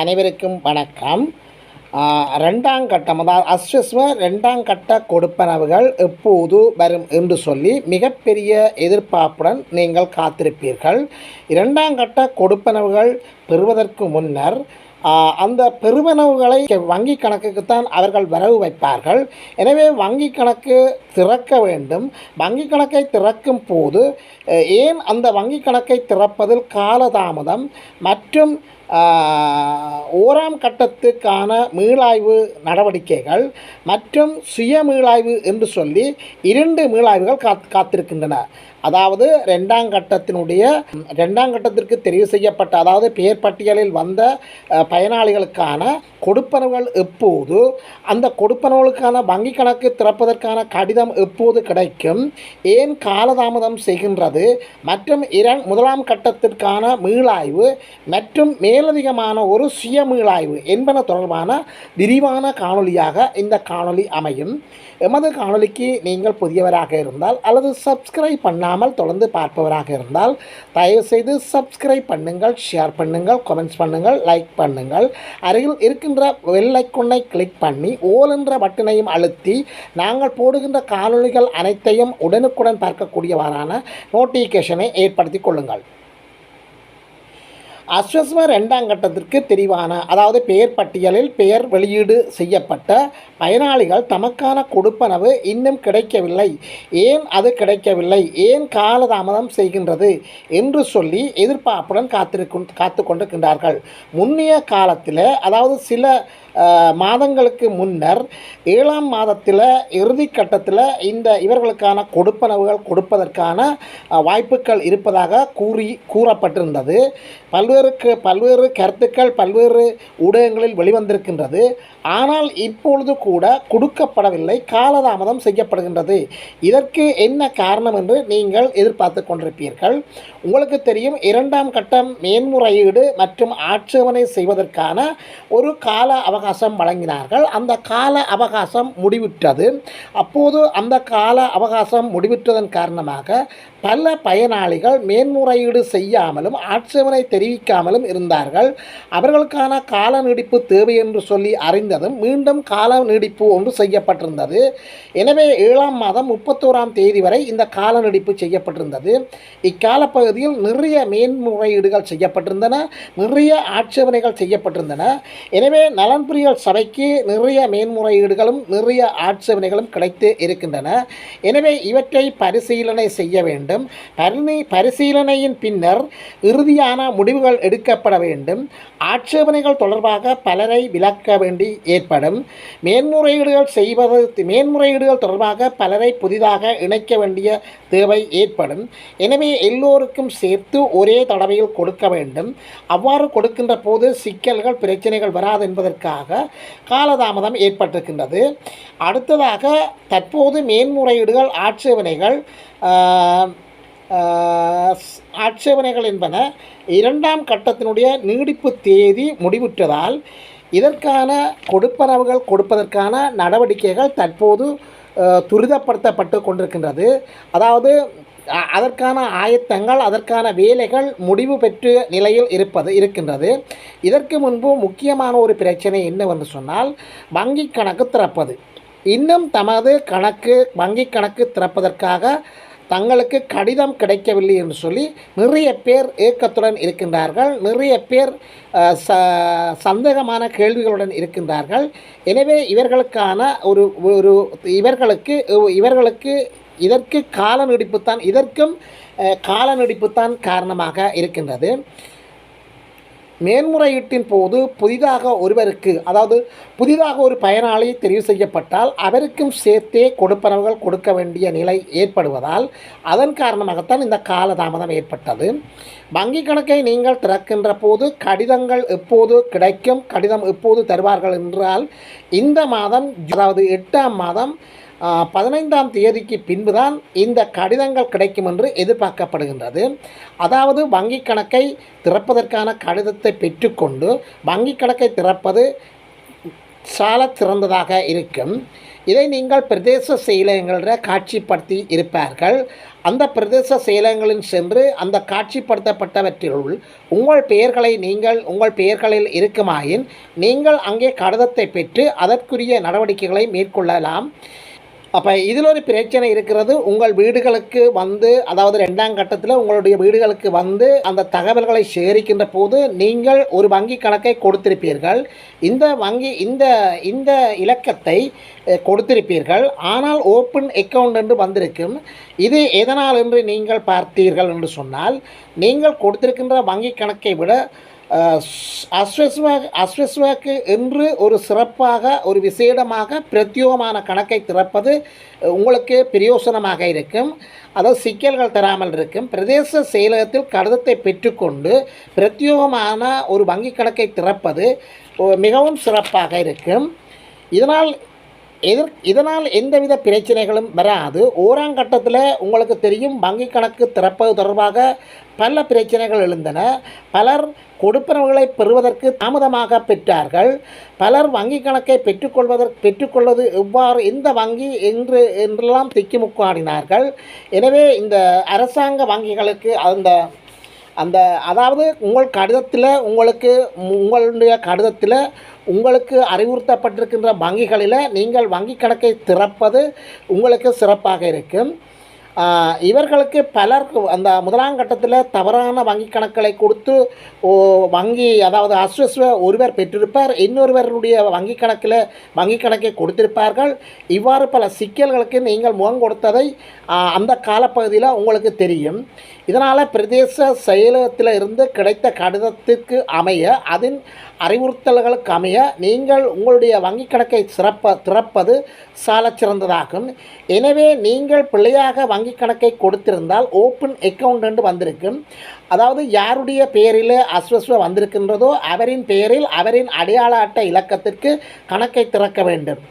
அனைவருக்கும் வணக்கம். ரெண்டாம் கட்டம் அதாவது அஸ்வஸ்வ ரெண்டாம் கட்ட கொடுப்பனவுகள் எப்போது வரும் என்று சொல்லி மிகப்பெரிய எதிர்பார்ப்புடன் நீங்கள் காத்திருப்பீர்கள். இரண்டாம் கட்ட கொடுப்பனவுகள் பெறுவதற்கு முன்னர் அந்த பெறுவனவுகளை வங்கி கணக்குக்குத்தான் அவர்கள் வரவு வைப்பார்கள். எனவே வங்கி கணக்கு திறக்க வேண்டும். வங்கி கணக்கை திறக்கும் போது ஏன் அந்த வங்கி கணக்கை திறப்பதில் காலதாமதம் மற்றும் ஓராம் கட்டத்துக்கான மீளாய்வு நடவடிக்கைகள் மற்றும் சுய மீளாய்வு என்று சொல்லி இரண்டு மீளாய்வுகள் காத் காத்திருக்கின்றன. அதாவது ரெண்டாம் கட்டத்தினுடைய ரெண்டாம் கட்டத்திற்கு தெரிவு செய்யப்பட்ட அதாவது பெயர் பட்டியலில் வந்த பயனாளிகளுக்கான கொடுப்பனவுகள் எப்போது? அந்த கொடுப்பனவுகளுக்கான வங்கி கணக்கு திறப்பதற்கான கடிதம் எப்போது கிடைக்கும்? ஏன் காலதாமதம் செய்கின்றது? மற்றும் இரண் முதலாம் கட்டத்திற்கான மீளாய்வு மற்றும் மேலதிகமான ஒரு சுய மீளாய்வு என்பன தொடர்பான விரிவான காணொளியாக இந்த காணொளி அமையும். எமது காணொளிக்கு நீங்கள் புதியவராக இருந்தால் அல்லது சப்ஸ்கிரைப் பண்ணாமல் தொடர்ந்து பார்ப்பவராக இருந்தால் தயவுசெய்து சப்ஸ்கிரைப் பண்ணுங்கள் ஷேர் பண்ணுங்கள் கமெண்ட்ஸ் பண்ணுங்கள் லைக் பண்ணுங்கள். அருகில் இருக்கும் வெள் ஐக்கொன்னை கிளிக் பண்ணி ஓல் என்ற பட்டனையும் அழுத்தி நாங்கள் போடுகின்ற காணொளிகள் அனைத்தையும் உடனுக்குடன் பார்க்கக்கூடியவாறான நோட்டிஃபிகேஷனை ஏற்படுத்தி கொள்ளுங்கள். அஸ்வஸ்ம ரெண்டாம் கட்டத்திற்கு தெரிவான அதாவது பெயர் பட்டியலில் பெயர் வெளியீடு செய்யப்பட்ட பயனாளிகள் தமக்கான கொடுப்பனவு இன்னும் கிடைக்கவில்லை. ஏன் அது கிடைக்கவில்லை? ஏன் காலதாமதம் செய்கின்றது? என்று சொல்லி எதிர்பார்ப்புடன் காத்திருக்கும் காத்து கொண்டிருக்கின்றார்கள் முன்னைய காலத்தில் அதாவது சில மாதங்களுக்கு முன்னர் ஏழாம் மாதத்தில் இறுதி கட்டத்தில் இந்த இவர்களுக்கான கொடுப்பனவுகள் கொடுப்பதற்கான வாய்ப்புகள் இருப்பதாக கூறி கூறப்பட்டிருந்தது. பல்வேறு பல்வேறு கருத்துக்கள் பல்வேறு ஊடகங்களில் வெளிவந்திருக்கின்றது. ஆனால் இப்பொழுது கூட கொடுக்கப்படவில்லை காலதாமதம் செய்யப்படுகின்றது. இதற்கு என்ன காரணம் என்று நீங்கள் எதிர்பார்த்து கொண்டிருப்பீர்கள். உங்களுக்கு தெரியும் இரண்டாம் கட்டம் மேன்முறையீடு மற்றும் ஆட்சேபனை செய்வதற்கான ஒரு கால அவகாசம் அவகாசம் வழங்கினார்கள். அந்த கால அவகாசம் முடிவிட்டது அப்போது அந்த கால அவகாசம் முடிவிட்டதன் காரணமாக பல பயனாளிகள் மேன்முறையீடு செய்யாமலும் ஆட்சேபனை தெரிவிக்காமலும் இருந்தார்கள். அவர்களுக்கான கால நீடிப்பு தேவை என்று சொல்லி அறிந்ததும் மீண்டும் கால நீடிப்பு ஒன்று செய்யப்பட்டிருந்தது. எனவே ஏழாம் மாதம் முப்பத்தோராம் தேதி வரை இந்த கால நீடிப்பு செய்யப்பட்டிருந்தது. இக்காலப்பகுதியில் நிறைய மேன்முறையீடுகள் செய்யப்பட்டிருந்தன நிறைய ஆட்சேபனைகள் செய்யப்பட்டிருந்தன. எனவே நலன்புரிகள் சபைக்கு நிறைய மேன்முறையீடுகளும் நிறைய ஆட்சேபனைகளும் கிடைத்து இருக்கின்றன. எனவே இவற்றை பரிசீலனை செய்ய வேண்டும். பரிணி பரிசீலனையின் பின்னர் இறுதியான முடிவுகள் எடுக்கப்பட வேண்டும். ஆட்சேபனைகள் தொடர்பாக பலரை விலக்க வேண்டி ஏற்படும். மேன்முறையீடுகள் செய்வது மேன்முறையீடுகள் தொடர்பாக பலரை புதிதாக இணைக்க வேண்டிய தேவை ஏற்படும். எனவே எல்லோருக்கும் சேர்த்து ஒரே தடவையில் கொடுக்க வேண்டும். அவ்வாறு கொடுக்கின்ற போது சிக்கல்கள் பிரச்சனைகள் வராது என்பதற்காக காலதாமதம் ஏற்பட்டிருக்கின்றது. அடுத்ததாக தற்போது மேன்முறையீடுகள் ஆட்சேபனைகள் ஆட்சேபனைகள் என்பன இரண்டாம் கட்டத்தினுடைய நீடிப்பு தேதி முடிவுற்றதால் இதற்கான கொடுப்பனவுகள் கொடுப்பதற்கான நடவடிக்கைகள் தற்போது துரிதப்படுத்தப்பட்டு கொண்டிருக்கின்றது. அதாவது அதற்கான ஆயத்தங்கள் அதற்கான வேலைகள் முடிவு பெற்று நிலையில் இருப்பது இருக்கின்றது. இதற்கு முன்பு முக்கியமான ஒரு பிரச்சனை என்னவென்று சொன்னால் வங்கி கணக்கு திறப்பது. இன்னும் தமது கணக்கு வங்கி கணக்கு திறப்பதற்காக தங்களுக்கு கடிதம் கிடைக்கவில்லை என்று சொல்லி நிறைய பேர் ஏக்கத்துடன் இருக்கின்றார்கள். நிறைய பேர் ச சந்தேகமான கேள்விகளுடன் இருக்கின்றார்கள். எனவே இவர்களுக்கான ஒரு ஒரு இவர்களுக்கு இவர்களுக்கு இதற்கு கால நீடிப்புத்தான் இதற்கும் கால நீடிப்புத்தான் காரணமாக இருக்கின்றது. மேன்முறையீட்டின் போது புதிதாக ஒருவருக்கு அதாவது புதிதாக ஒரு பயனாளி தெரிவு செய்யப்பட்டால் அவருக்கும் சேர்த்தே கொடுப்பனவுகள் கொடுக்க வேண்டிய நிலை ஏற்படுவதால் அதன் காரணமாகத்தான் இந்த காலதாமதம் ஏற்பட்டது. வங்கி கணக்கை நீங்கள் திறக்கின்ற போது கடிதங்கள் எப்போது கிடைக்கும் கடிதம் எப்போது தருவார்கள் என்றால் இந்த மாதம் அதாவது எட்டாம் மாதம் பதினைந்தாம் தேதிக்கு பின்புதான் இந்த கடிதங்கள் கிடைக்கும் என்று எதிர்பார்க்கப்படுகின்றது. அதாவது வங்கி கணக்கை திறப்பதற்கான கடிதத்தை பெற்றுக்கொண்டு வங்கி கணக்கை திறப்பது சால சிறந்ததாக இருக்கும். இதை நீங்கள் பிரதேச செயலகங்களில் காட்சிப்படுத்தி இருப்பார்கள். அந்த பிரதேச செயலகங்களில் சென்று அந்த காட்சிப்படுத்தப்பட்டவற்றிலுள் உங்கள் பெயர்களை நீங்கள் உங்கள் பெயர்களில் இருக்குமாயின் நீங்கள் அங்கே கடிதத்தை பெற்று அதற்குரிய நடவடிக்கைகளை மேற்கொள்ளலாம். அப்போ இதில் ஒரு பிரச்சனை இருக்கிறது. உங்கள் வீடுகளுக்கு வந்து அதாவது ரெண்டாம் கட்டத்தில் உங்களுடைய வீடுகளுக்கு வந்து அந்த தகவல்களை சேகரிக்கின்ற போது நீங்கள் ஒரு வங்கி கணக்கை கொடுத்திருப்பீர்கள். இந்த வங்கி இந்த இந்த இலக்கத்தை கொடுத்திருப்பீர்கள். ஆனால் ஓப்பன் அக்கௌண்ட் என்று வந்திருக்கும். இது எதனால் என்று நீங்கள் பார்த்தீர்கள் என்று சொன்னால் நீங்கள் கொடுத்திருக்கின்ற வங்கி கணக்கை விட அஸ்வஸ்வாக் அஸ்வஸ்வாக்கு என்று ஒரு சிறப்பாக ஒரு விசேடமாக பிரத்யோகமான கணக்கை திறப்பது உங்களுக்கு பிரயோசனமாக இருக்கும். அதாவது சிக்கல்கள் தராமல் இருக்கும். பிரதேச செயலகத்தில் கடிதத்தை பெற்றுக்கொண்டு பிரத்யோகமான ஒரு வங்கி கணக்கை திறப்பது மிகவும் சிறப்பாக இருக்கும். இதனால் எதிர் இதனால் எந்தவித பிரச்சனைகளும் வராது. ஓராம் கட்டத்தில் உங்களுக்கு தெரியும் வங்கி கணக்கு திறப்பது தொடர்பாக பல பிரச்சனைகள் எழுந்தன. பலர் கொடுப்பனவுகளை பெறுவதற்கு தாமதமாக பெற்றார்கள். பலர் வங்கி கணக்கை பெற்றுக்கொள்வதற்கு பெற்றுக்கொள்வது எவ்வாறு எந்த வங்கி என்று என்றெல்லாம் திக்கிமுக்காடினார்கள். எனவே இந்த அரசாங்க வங்கிகளுக்கு அந்த அந்த அதாவது உங்கள் கடிதத்தில் உங்களுக்கு உங்களுடைய கடிதத்தில் உங்களுக்கு அறிவுறுத்தப்பட்டிருக்கின்ற வங்கிகளில் நீங்கள் வங்கி கணக்கை திறப்பது உங்களுக்கு சிறப்பாக இருக்கும். இவர்களுக்கு பலர் அந்த முதலாம் கட்டத்தில் தவறான வங்கி கணக்குகளை கொடுத்து ஓ வங்கி அதாவது அஸ்வஸ்வ ஒருவர் பெற்றிருப்பார் இன்னொருவருடைய வங்கி கணக்கில் வங்கி கணக்கை கொடுத்திருப்பார்கள். இவ்வாறு பல சிக்கல்களுக்கு நீங்கள் முகம் கொடுத்ததை அந்த காலப்பகுதியில் உங்களுக்கு தெரியும். இதனால் பிரதேச செயலகத்தில் இருந்து கிடைத்த கடிதத்திற்கு அமைய அதன் அறிவுறுத்தல்களுக்கு அமைய நீங்கள் உங்களுடைய வங்கிக் கணக்கை சிறப்ப திறப்பது சாலச்சிறந்ததாகும் எனவே நீங்கள் பிள்ளையாக வங்கிக் கணக்கை கொடுத்திருந்தால் ஓப்பன் அக்கௌண்ட் என்று வந்திருக்கும். அதாவது யாருடைய பெயரில் அஸ்வஸ்வ வந்திருக்கின்றதோ அவரின் பெயரில் அவரின் அடையாள அட்டை இலக்கத்திற்கு கணக்கை திறக்க வேண்டும்.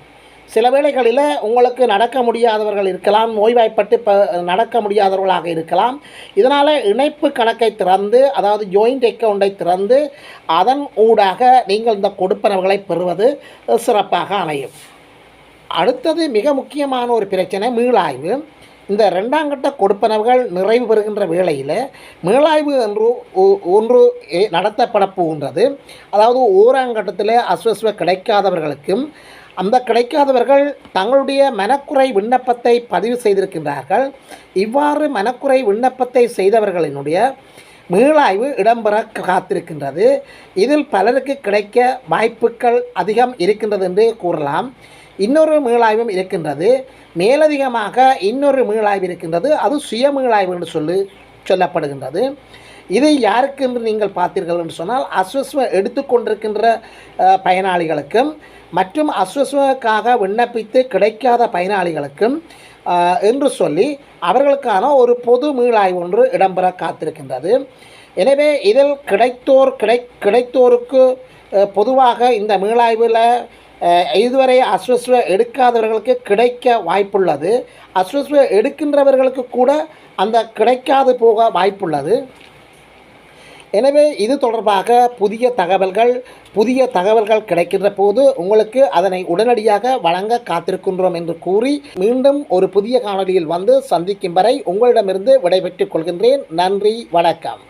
சில வேளைகளில் உங்களுக்கு நடக்க முடியாதவர்கள் இருக்கலாம் நோய்வாய்ப்பட்டு இப்போ நடக்க முடியாதவர்களாக இருக்கலாம். இதனால் இணைப்பு கணக்கை திறந்து அதாவது ஜாயிண்ட் அக்கவுண்டை திறந்து அதன் ஊடாக நீங்கள் இந்த கொடுப்பனவுகளை பெறுவது சிறப்பாக அமையும். அடுத்தது மிக முக்கியமான ஒரு பிரச்சனை மீளாய்வு. இந்த ரெண்டாம் கட்ட கொடுப்பனவுகள் நிறைவு பெறுகின்ற வேளையில் மீளாய்வு என்று ஒ- ஒன்று நடத்தப்பட போகின்றது. அதாவது ஓராங்கட்டத்தில் அஸ்வஸ்வ கிடைக்காதவர்களுக்கும் அந்த கிடைக்காதவர்கள் தங்களுடைய மனக்குறை விண்ணப்பத்தை பதிவு செய்திருக்கின்றார்கள். இவ்வாறு மனக்குறை விண்ணப்பத்தை செய்தவர்களினுடைய மீளாய்வு இடம்பெற காத்திருக்கின்றது. இதில் பலருக்கு கிடைக்க வாய்ப்புகள் அதிகம் இருக்கின்றது என்று கூறலாம். இன்னொரு மீளாய்வும் இருக்கின்றது. மேலதிகமாக இன்னொரு மீளாய்வு இருக்கின்றது. அது சுய மீளாய்வு என்று சொல்லி சொல்லப்படுகின்றது. இதை யாருக்கு என்று நீங்கள் பார்த்தீர்கள் என்று சொன்னால் அஸ்வஸ்வ எடுத்துக்கொண்டிருக்கின்ற பயனாளிகளுக்கும் மற்றும் அஸ்வஸ்வக்காக விண்ணப்பித்து கிடைக்காத பயனாளிகளுக்கும் என்று சொல்லி அவர்களுக்கான ஒரு பொது மீளாய்வு ஒன்று இடம்பெற காத்திருக்கின்றது. எனவே இதில் கிடைத்தோர் கிடை கிடைத்தோருக்கு பொதுவாக இந்த மீளாய்வில் இதுவரை அஸ்வஸ்வ எடுக்காதவர்களுக்கு கிடைக்க வாய்ப்புள்ளது. அஸ்வஸ்வ எடுக்கின்றவர்களுக்கு கூட அந்த கிடைக்காது போக வாய்ப்புள்ளது. எனவே இது தொடர்பாக புதிய தகவல்கள் புதிய தகவல்கள் கிடைக்கின்ற போது உங்களுக்கு அதனை உடனடியாக வழங்க காத்திருக்கின்றோம் என்று கூறி மீண்டும் ஒரு புதிய காணொலியில் வந்து சந்திக்கும் வரை உங்களிடமிருந்து விடைபெற்றுக் கொள்கின்றேன். நன்றி வணக்கம்.